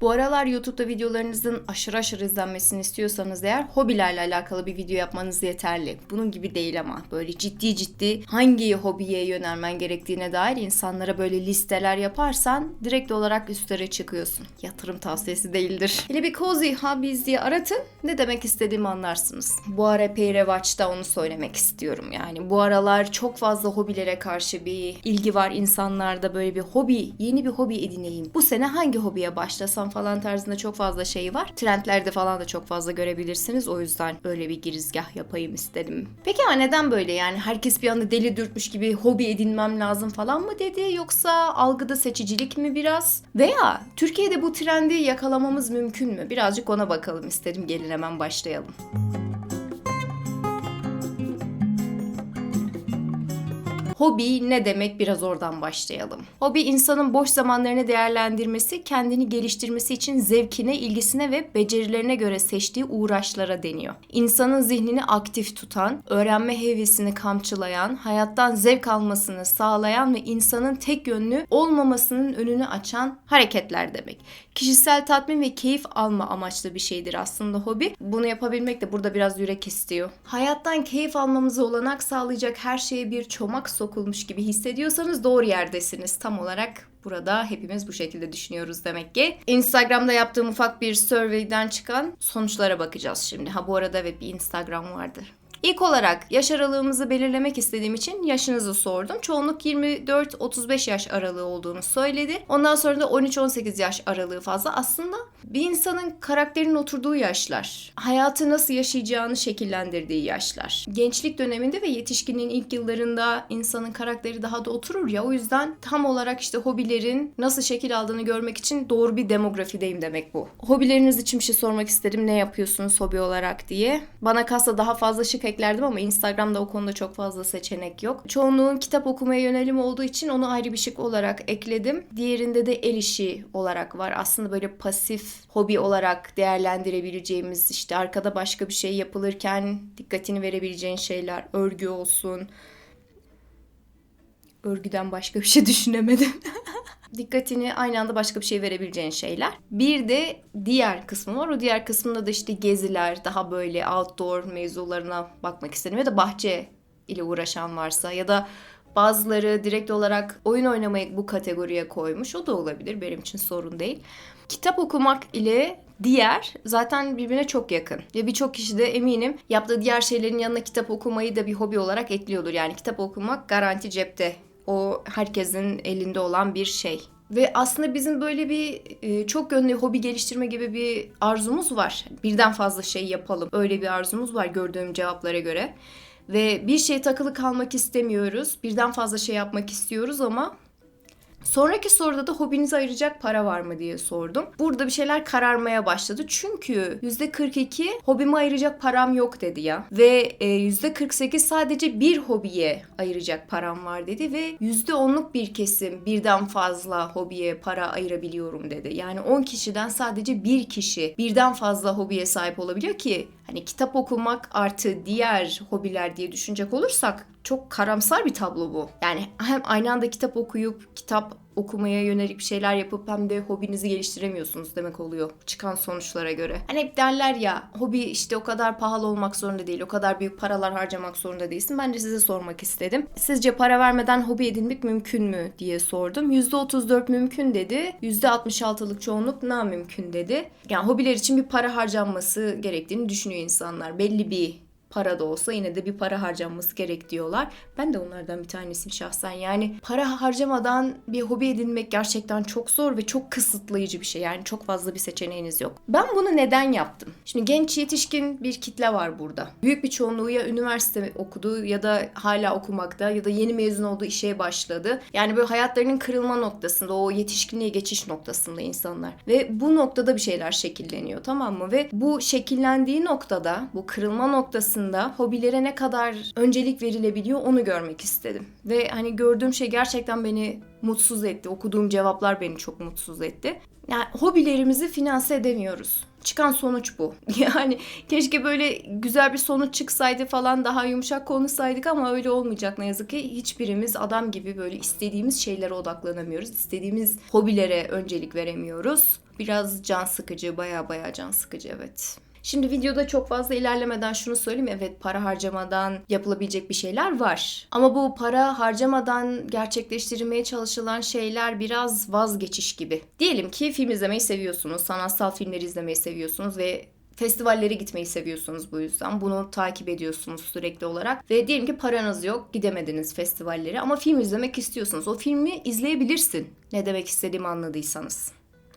Bu aralar YouTube'da videolarınızın aşırı aşırı izlenmesini istiyorsanız eğer hobilerle alakalı bir video yapmanız yeterli. Bunun gibi değil ama böyle ciddi ciddi hangi hobiye yönelmen gerektiğine dair insanlara böyle listeler yaparsan direkt olarak üstlere çıkıyorsun. Yatırım tavsiyesi değildir. Hele bir cozy hobbies diye aratın ne demek istediğimi anlarsınız. Bu ara epey revaçta onu söylemek istiyorum yani. Bu aralar çok fazla hobilere karşı bir ilgi var insanlarda böyle bir hobi, yeni bir hobi edineyim. Bu sene hangi hobiye başlasam falan tarzında çok fazla şey var. Trendlerde falan da çok fazla görebilirsiniz. O yüzden öyle bir girizgah yapayım istedim. Peki ama neden böyle yani? Herkes bir anda deli dürtmüş gibi hobi edinmem lazım falan mı dedi? Yoksa algıda seçicilik mi biraz? Veya Türkiye'de bu trendi yakalamamız mümkün mü? Birazcık ona bakalım istedim. Gelin hemen başlayalım. Hobi ne demek biraz oradan başlayalım. Hobi insanın boş zamanlarını değerlendirmesi, kendini geliştirmesi için zevkine, ilgisine ve becerilerine göre seçtiği uğraşlara deniyor. İnsanın zihnini aktif tutan, öğrenme hevesini kamçılayan, hayattan zevk almasını sağlayan ve insanın tek yönlü olmamasının önünü açan hareketler demek. Kişisel tatmin ve keyif alma amaçlı bir şeydir aslında hobi. Bunu yapabilmek de burada biraz yürek istiyor. Hayattan keyif almamıza olanak sağlayacak her şeye bir çomak sokulmuş gibi hissediyorsanız doğru yerdesiniz. Tam olarak burada hepimiz bu şekilde düşünüyoruz demek ki. Instagram'da yaptığım ufak bir survey'den çıkan sonuçlara bakacağız şimdi. Ha bu arada evet bir Instagram vardı. İlk olarak yaş aralığımızı belirlemek istediğim için yaşınızı sordum. Çoğunluk 24-35 yaş aralığı olduğunu söyledi. Ondan sonra da 13-18 yaş aralığı fazla. Aslında bir insanın karakterinin oturduğu yaşlar. Hayatı nasıl yaşayacağını şekillendirdiği yaşlar. Gençlik döneminde ve yetişkinliğin ilk yıllarında insanın karakteri daha da oturur ya. O yüzden tam olarak işte hobilerin nasıl şekil aldığını görmek için doğru bir demografideyim demek bu. Hobileriniz için bir şey sormak istedim. Ne yapıyorsunuz hobi olarak diye. Bana kalsa daha fazla şık eklerdim ama Instagram'da o konuda çok fazla seçenek yok. Çoğunluğun kitap okumaya yönelim olduğu için onu ayrı bir şık olarak ekledim. Diğerinde de el işi olarak var. Aslında böyle pasif hobi olarak değerlendirebileceğimiz işte arkada başka bir şey yapılırken dikkatini verebileceğin şeyler örgü olsun. Örgüden başka bir şey düşünemedim. Dikkatini aynı anda başka bir şey verebileceğin şeyler. Bir de diğer kısmı var. O diğer kısmında da işte geziler, daha böyle outdoor mevzularına bakmak istedim. Ya da bahçe ile uğraşan varsa ya da bazıları direkt olarak oyun oynamayı bu kategoriye koymuş. O da olabilir. Benim için sorun değil. Kitap okumak ile diğer zaten birbirine çok yakın. Ve birçok kişi de eminim yaptığı diğer şeylerin yanına kitap okumayı da bir hobi olarak ekliyordur. Yani kitap okumak garanti cepte o herkesin elinde olan bir şey. Ve aslında bizim böyle bir e, çok yönlü hobi geliştirme gibi bir arzumuz var. Birden fazla şey yapalım. Öyle bir arzumuz var gördüğüm cevaplara göre. Ve bir şeye takılı kalmak istemiyoruz. Birden fazla şey yapmak istiyoruz ama Sonraki soruda da hobinize ayıracak para var mı diye sordum. Burada bir şeyler kararmaya başladı. Çünkü %42 hobime ayıracak param yok dedi ya. Ve %48 sadece bir hobiye ayıracak param var dedi. Ve %10'luk bir kesim birden fazla hobiye para ayırabiliyorum dedi. Yani 10 kişiden sadece bir kişi birden fazla hobiye sahip olabiliyor ki hani kitap okumak artı diğer hobiler diye düşünecek olursak çok karamsar bir tablo bu. Yani hem aynı anda kitap okuyup kitap okumaya yönelik bir şeyler yapıp hem de hobinizi geliştiremiyorsunuz demek oluyor çıkan sonuçlara göre. Hani hep derler ya hobi işte o kadar pahalı olmak zorunda değil, o kadar büyük paralar harcamak zorunda değilsin. Ben de size sormak istedim. Sizce para vermeden hobi edinmek mümkün mü diye sordum. %34 mümkün dedi. %66'lık çoğunluk na mümkün dedi. Yani hobiler için bir para harcanması gerektiğini düşünüyor insanlar. Belli bir para da olsa yine de bir para harcanması gerek diyorlar. Ben de onlardan bir tanesiyim şahsen. Yani para harcamadan bir hobi edinmek gerçekten çok zor ve çok kısıtlayıcı bir şey. Yani çok fazla bir seçeneğiniz yok. Ben bunu neden yaptım? Şimdi genç yetişkin bir kitle var burada. Büyük bir çoğunluğu ya üniversite okudu ya da hala okumakta ya da yeni mezun olduğu işe başladı. Yani böyle hayatlarının kırılma noktasında, o yetişkinliğe geçiş noktasında insanlar. Ve bu noktada bir şeyler şekilleniyor tamam mı? Ve bu şekillendiği noktada, bu kırılma noktasında aslında hobilere ne kadar öncelik verilebiliyor onu görmek istedim. Ve hani gördüğüm şey gerçekten beni mutsuz etti. Okuduğum cevaplar beni çok mutsuz etti. Yani hobilerimizi finanse edemiyoruz. çıkan sonuç bu. Yani keşke böyle güzel bir sonuç çıksaydı falan daha yumuşak konuşsaydık ama öyle olmayacak ne yazık ki. Hiçbirimiz adam gibi böyle istediğimiz şeylere odaklanamıyoruz. İstediğimiz hobilere öncelik veremiyoruz. Biraz can sıkıcı, baya baya can sıkıcı evet. Şimdi videoda çok fazla ilerlemeden şunu söyleyeyim. Evet para harcamadan yapılabilecek bir şeyler var. Ama bu para harcamadan gerçekleştirilmeye çalışılan şeyler biraz vazgeçiş gibi. Diyelim ki film izlemeyi seviyorsunuz, sanatsal filmleri izlemeyi seviyorsunuz ve festivallere gitmeyi seviyorsunuz bu yüzden. Bunu takip ediyorsunuz sürekli olarak. Ve diyelim ki paranız yok, gidemediniz festivallere ama film izlemek istiyorsunuz. O filmi izleyebilirsin. Ne demek istediğimi anladıysanız.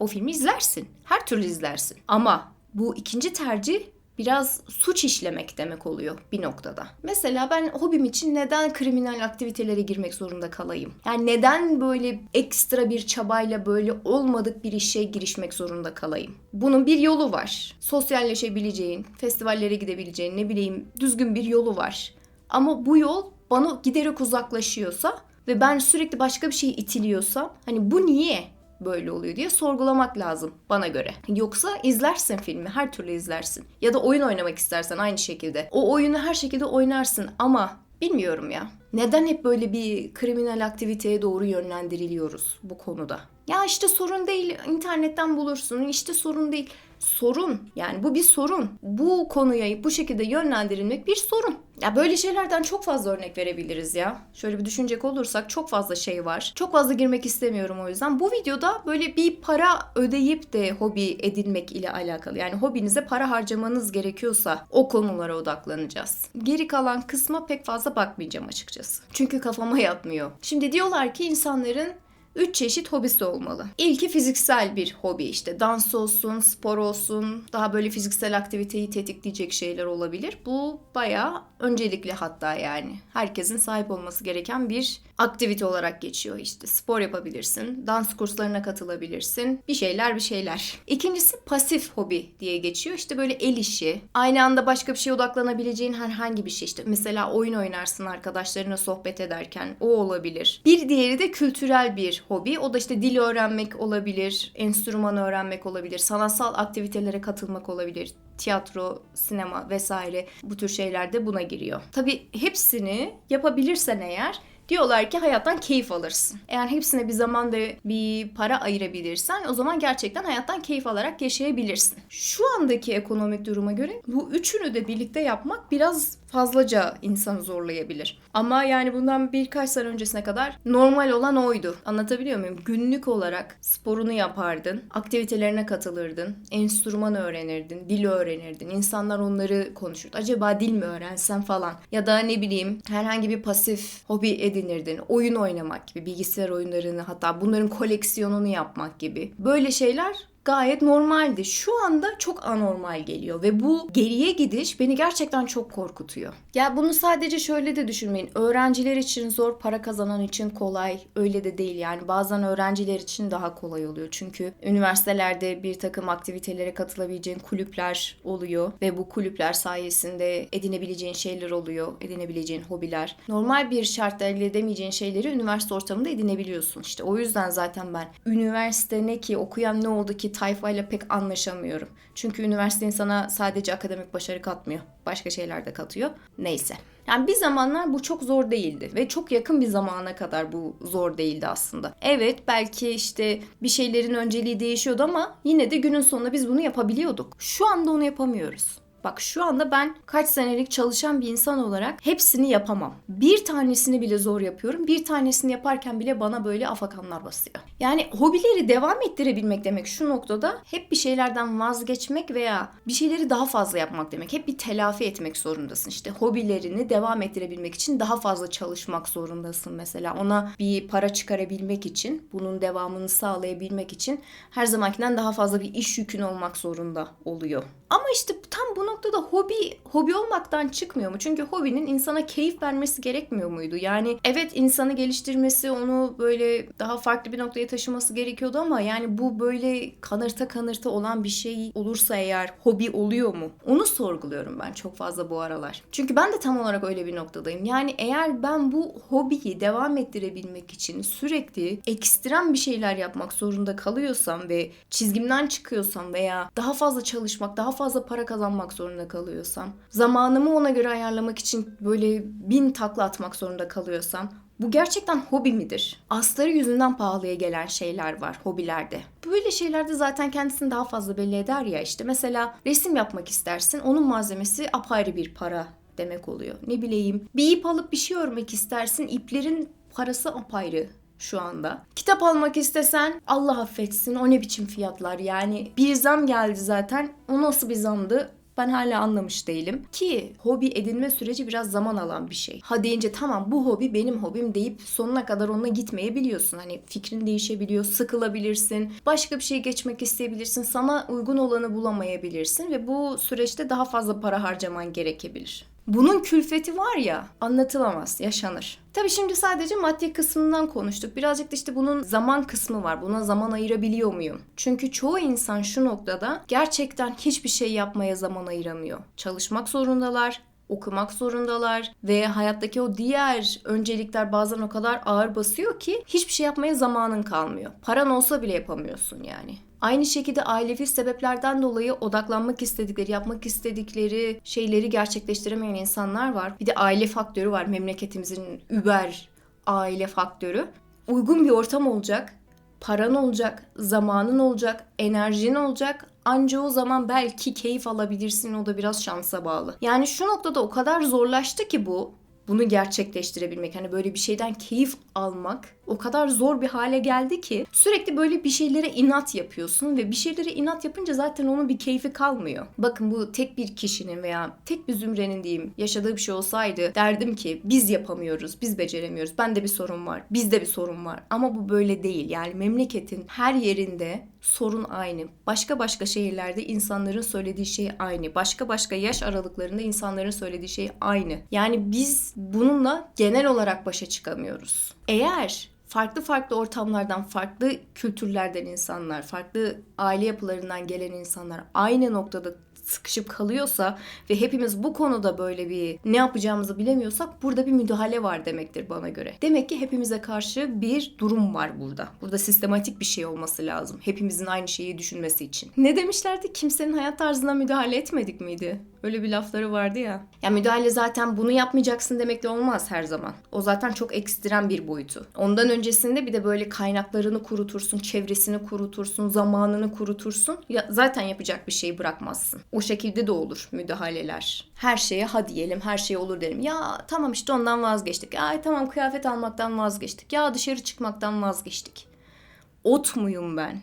O filmi izlersin. Her türlü izlersin. Ama bu ikinci tercih biraz suç işlemek demek oluyor bir noktada. Mesela ben hobim için neden kriminal aktivitelere girmek zorunda kalayım? Yani neden böyle ekstra bir çabayla böyle olmadık bir işe girişmek zorunda kalayım? Bunun bir yolu var. Sosyalleşebileceğin, festivallere gidebileceğin, ne bileyim düzgün bir yolu var. Ama bu yol bana giderek uzaklaşıyorsa ve ben sürekli başka bir şey itiliyorsam hani bu niye? Böyle oluyor diye sorgulamak lazım bana göre. Yoksa izlersin filmi her türlü izlersin. Ya da oyun oynamak istersen aynı şekilde. O oyunu her şekilde oynarsın ama bilmiyorum ya. Neden hep böyle bir kriminal aktiviteye doğru yönlendiriliyoruz bu konuda? Ya işte sorun değil internetten bulursun işte sorun değil. Sorun yani bu bir sorun. Bu konuya bu şekilde yönlendirilmek bir sorun. Ya böyle şeylerden çok fazla örnek verebiliriz ya. Şöyle bir düşünecek olursak çok fazla şey var. Çok fazla girmek istemiyorum o yüzden. Bu videoda böyle bir para ödeyip de hobi edinmek ile alakalı. Yani hobinize para harcamanız gerekiyorsa o konulara odaklanacağız. Geri kalan kısma pek fazla bakmayacağım açıkçası. Çünkü kafama yatmıyor. Şimdi diyorlar ki insanların üç çeşit hobisi olmalı. İlki fiziksel bir hobi işte dans olsun, spor olsun, daha böyle fiziksel aktiviteyi tetikleyecek şeyler olabilir. Bu bayağı öncelikli hatta yani. Herkesin sahip olması gereken bir aktivite olarak geçiyor işte. Spor yapabilirsin, dans kurslarına katılabilirsin, bir şeyler bir şeyler. İkincisi pasif hobi diye geçiyor. İşte böyle el işi, aynı anda başka bir şeye odaklanabileceğin herhangi bir şey işte. Mesela oyun oynarsın arkadaşlarına sohbet ederken o olabilir. Bir diğeri de kültürel bir hobi. O da işte dil öğrenmek olabilir, enstrüman öğrenmek olabilir, sanatsal aktivitelere katılmak olabilir, tiyatro, sinema vesaire bu tür şeyler de buna giriyor. Tabii hepsini yapabilirsen eğer Diyorlar ki hayattan keyif alırsın. Eğer hepsine bir zaman ve bir para ayırabilirsen o zaman gerçekten hayattan keyif alarak yaşayabilirsin. Şu andaki ekonomik duruma göre bu üçünü de birlikte yapmak biraz fazlaca insanı zorlayabilir. Ama yani bundan birkaç sene öncesine kadar normal olan oydu. Anlatabiliyor muyum? Günlük olarak sporunu yapardın, aktivitelerine katılırdın, enstrüman öğrenirdin, dil öğrenirdin. İnsanlar onları konuşurdu. Acaba dil mi öğrensem falan. Ya da ne bileyim herhangi bir pasif hobi edinirdin. Oyun oynamak gibi, bilgisayar oyunlarını hatta bunların koleksiyonunu yapmak gibi. Böyle şeyler gayet normaldi. Şu anda çok anormal geliyor ve bu geriye gidiş beni gerçekten çok korkutuyor. Ya bunu sadece şöyle de düşünmeyin. Öğrenciler için zor, para kazanan için kolay. Öyle de değil yani. Bazen öğrenciler için daha kolay oluyor. Çünkü üniversitelerde bir takım aktivitelere katılabileceğin kulüpler oluyor ve bu kulüpler sayesinde edinebileceğin şeyler oluyor. Edinebileceğin hobiler. Normal bir şartta edemeyeceğin şeyleri üniversite ortamında edinebiliyorsun. İşte o yüzden zaten ben üniversite ne ki okuyan ne oldu ki tayfayla pek anlaşamıyorum. Çünkü üniversite insana sadece akademik başarı katmıyor. Başka şeyler de katıyor. Neyse. Yani bir zamanlar bu çok zor değildi ve çok yakın bir zamana kadar bu zor değildi aslında. Evet belki işte bir şeylerin önceliği değişiyordu ama yine de günün sonunda biz bunu yapabiliyorduk. Şu anda onu yapamıyoruz. Bak şu anda ben kaç senelik çalışan bir insan olarak hepsini yapamam. Bir tanesini bile zor yapıyorum. Bir tanesini yaparken bile bana böyle afakanlar basıyor. Yani hobileri devam ettirebilmek demek şu noktada hep bir şeylerden vazgeçmek veya bir şeyleri daha fazla yapmak demek. Hep bir telafi etmek zorundasın. İşte hobilerini devam ettirebilmek için daha fazla çalışmak zorundasın mesela. Ona bir para çıkarabilmek için, bunun devamını sağlayabilmek için her zamankinden daha fazla bir iş yükün olmak zorunda oluyor. Ama işte tam bu noktada hobi hobi olmaktan çıkmıyor mu? Çünkü hobinin insana keyif vermesi gerekmiyor muydu? Yani evet insanı geliştirmesi, onu böyle daha farklı bir noktaya taşıması gerekiyordu ama yani bu böyle kanırta kanırta olan bir şey olursa eğer hobi oluyor mu? Onu sorguluyorum ben çok fazla bu aralar. Çünkü ben de tam olarak öyle bir noktadayım. Yani eğer ben bu hobiyi devam ettirebilmek için sürekli ekstrem bir şeyler yapmak zorunda kalıyorsam ve çizgimden çıkıyorsam veya daha fazla çalışmak, daha fazla para kazanmak zorunda kalıyorsam, zamanımı ona göre ayarlamak için böyle bin takla atmak zorunda kalıyorsam bu gerçekten hobi midir? Astarı yüzünden pahalıya gelen şeyler var hobilerde. Böyle şeylerde zaten kendisini daha fazla belli eder ya işte. Mesela resim yapmak istersin. Onun malzemesi apayrı bir para demek oluyor. Ne bileyim bir ip alıp bir şey örmek istersin. İplerin parası apayrı şu anda. Kitap almak istesen Allah affetsin o ne biçim fiyatlar yani. Bir zam geldi zaten. O nasıl bir zamdı? Ben hala anlamış değilim. Ki hobi edinme süreci biraz zaman alan bir şey. Ha deyince tamam bu hobi benim hobim deyip sonuna kadar onunla gitmeyebiliyorsun. Hani fikrin değişebiliyor, sıkılabilirsin, başka bir şey geçmek isteyebilirsin, sana uygun olanı bulamayabilirsin ve bu süreçte daha fazla para harcaman gerekebilir. Bunun külfeti var ya anlatılamaz, yaşanır. Tabii şimdi sadece maddi kısmından konuştuk. Birazcık da işte bunun zaman kısmı var. Buna zaman ayırabiliyor muyum? Çünkü çoğu insan şu noktada gerçekten hiçbir şey yapmaya zaman ayıramıyor. Çalışmak zorundalar, okumak zorundalar ve hayattaki o diğer öncelikler bazen o kadar ağır basıyor ki hiçbir şey yapmaya zamanın kalmıyor. Paran olsa bile yapamıyorsun yani. Aynı şekilde ailevi sebeplerden dolayı odaklanmak istedikleri, yapmak istedikleri şeyleri gerçekleştiremeyen insanlar var. Bir de aile faktörü var. Memleketimizin über aile faktörü. Uygun bir ortam olacak, paran olacak, zamanın olacak, enerjin olacak. Anca o zaman belki keyif alabilirsin. O da biraz şansa bağlı. Yani şu noktada o kadar zorlaştı ki bu bunu gerçekleştirebilmek hani böyle bir şeyden keyif almak o kadar zor bir hale geldi ki sürekli böyle bir şeylere inat yapıyorsun ve bir şeylere inat yapınca zaten onun bir keyfi kalmıyor. Bakın bu tek bir kişinin veya tek bir zümrenin diyeyim yaşadığı bir şey olsaydı derdim ki biz yapamıyoruz, biz beceremiyoruz. Bende bir sorun var, bizde bir sorun var. Ama bu böyle değil. Yani memleketin her yerinde sorun aynı. Başka başka şehirlerde insanların söylediği şey aynı. Başka başka yaş aralıklarında insanların söylediği şey aynı. Yani biz bununla genel olarak başa çıkamıyoruz. Eğer farklı farklı ortamlardan, farklı kültürlerden insanlar, farklı aile yapılarından gelen insanlar aynı noktada sıkışıp kalıyorsa ve hepimiz bu konuda böyle bir ne yapacağımızı bilemiyorsak burada bir müdahale var demektir bana göre. Demek ki hepimize karşı bir durum var burada. Burada sistematik bir şey olması lazım. Hepimizin aynı şeyi düşünmesi için. Ne demişlerdi? Kimsenin hayat tarzına müdahale etmedik miydi? Öyle bir lafları vardı ya. Ya müdahale zaten bunu yapmayacaksın demekle olmaz her zaman. O zaten çok ekstrem bir boyutu. Ondan öncesinde bir de böyle kaynaklarını kurutursun, çevresini kurutursun, zamanını kurutursun. Ya zaten yapacak bir şey bırakmazsın. O şekilde de olur müdahaleler. Her şeye ha diyelim, her şey olur derim. Ya tamam işte ondan vazgeçtik. Ay tamam kıyafet almaktan vazgeçtik. Ya dışarı çıkmaktan vazgeçtik. Ot muyum ben?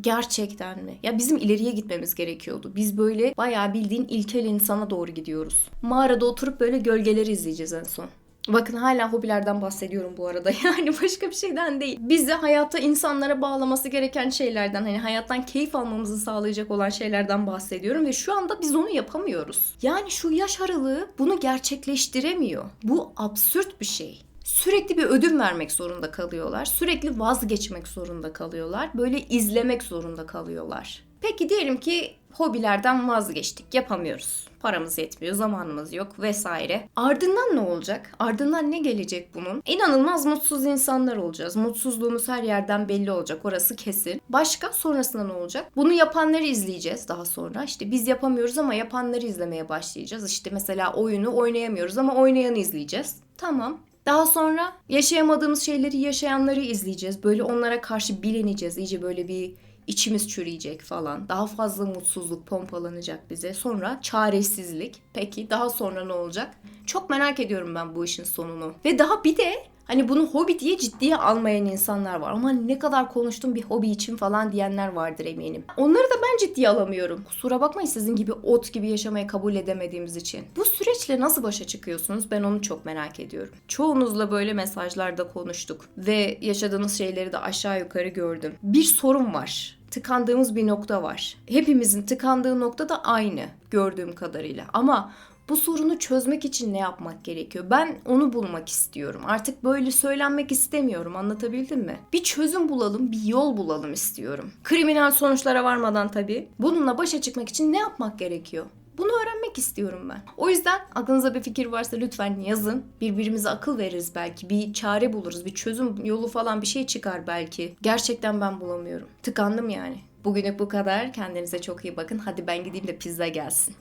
Gerçekten mi? Ya bizim ileriye gitmemiz gerekiyordu. Biz böyle bayağı bildiğin ilkel insana doğru gidiyoruz. Mağarada oturup böyle gölgeleri izleyeceğiz en son. Bakın hala hobilerden bahsediyorum bu arada. Yani başka bir şeyden değil. Bizi hayatta insanlara bağlaması gereken şeylerden, hani hayattan keyif almamızı sağlayacak olan şeylerden bahsediyorum ve şu anda biz onu yapamıyoruz. Yani şu yaş aralığı bunu gerçekleştiremiyor. Bu absürt bir şey sürekli bir ödün vermek zorunda kalıyorlar. Sürekli vazgeçmek zorunda kalıyorlar. Böyle izlemek zorunda kalıyorlar. Peki diyelim ki hobilerden vazgeçtik. Yapamıyoruz. Paramız yetmiyor, zamanımız yok vesaire. Ardından ne olacak? Ardından ne gelecek bunun? İnanılmaz mutsuz insanlar olacağız. Mutsuzluğumuz her yerden belli olacak. Orası kesin. Başka sonrasında ne olacak? Bunu yapanları izleyeceğiz daha sonra. İşte biz yapamıyoruz ama yapanları izlemeye başlayacağız. İşte mesela oyunu oynayamıyoruz ama oynayanı izleyeceğiz. Tamam. Daha sonra yaşayamadığımız şeyleri yaşayanları izleyeceğiz. Böyle onlara karşı bileneceğiz. İyice böyle bir içimiz çürüyecek falan. Daha fazla mutsuzluk pompalanacak bize. Sonra çaresizlik. Peki daha sonra ne olacak? Çok merak ediyorum ben bu işin sonunu. Ve daha bir de Hani bunu hobi diye ciddiye almayan insanlar var. Ama ne kadar konuştum bir hobi için falan diyenler vardır eminim. Onları da ben ciddiye alamıyorum. Kusura bakmayın sizin gibi ot gibi yaşamayı kabul edemediğimiz için. Bu süreçle nasıl başa çıkıyorsunuz? Ben onu çok merak ediyorum. Çoğunuzla böyle mesajlarda konuştuk. Ve yaşadığınız şeyleri de aşağı yukarı gördüm. Bir sorun var tıkandığımız bir nokta var. Hepimizin tıkandığı nokta da aynı gördüğüm kadarıyla. Ama bu sorunu çözmek için ne yapmak gerekiyor? Ben onu bulmak istiyorum. Artık böyle söylenmek istemiyorum. Anlatabildim mi? Bir çözüm bulalım, bir yol bulalım istiyorum. Kriminal sonuçlara varmadan tabii. Bununla başa çıkmak için ne yapmak gerekiyor? Bunu öğrenmek istiyorum ben. O yüzden aklınıza bir fikir varsa lütfen yazın. Birbirimize akıl veririz belki. Bir çare buluruz. Bir çözüm yolu falan bir şey çıkar belki. Gerçekten ben bulamıyorum. Tıkandım yani. Bugünlük bu kadar. Kendinize çok iyi bakın. Hadi ben gideyim de pizza gelsin.